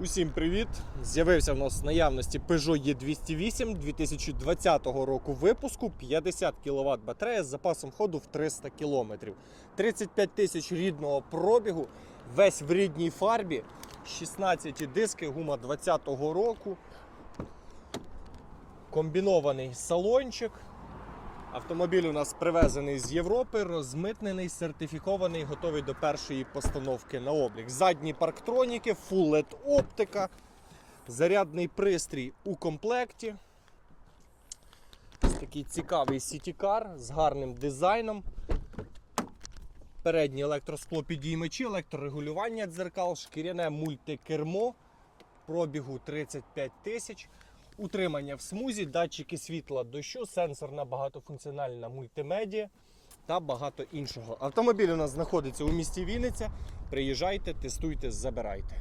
Усім привіт! З'явився в нас в наявності Peugeot E208 2020 року випуску 50 кВт батарея з запасом ходу в 300 км. 35 тисяч рідного пробігу, весь в рідній фарбі, 16 диски, гума 2020 року. Комбінований салончик. Автомобіль у нас привезений з Європи, розмитнений, сертифікований, готовий до першої постановки на облік. Задні парктроніки, LED оптика, зарядний пристрій у комплекті. Такий цікавий сітікар з гарним дизайном. Передні електросклопідіймачі, електрорегулювання дзеркал, шкіряне мультикермо, пробігу 35 тисяч. Утримання в смузі, датчики світла дощу, сенсорна багатофункціональна мультимедія та багато іншого. Автомобіль у нас знаходиться у місті Вінниця. Приїжджайте, тестуйте, забирайте.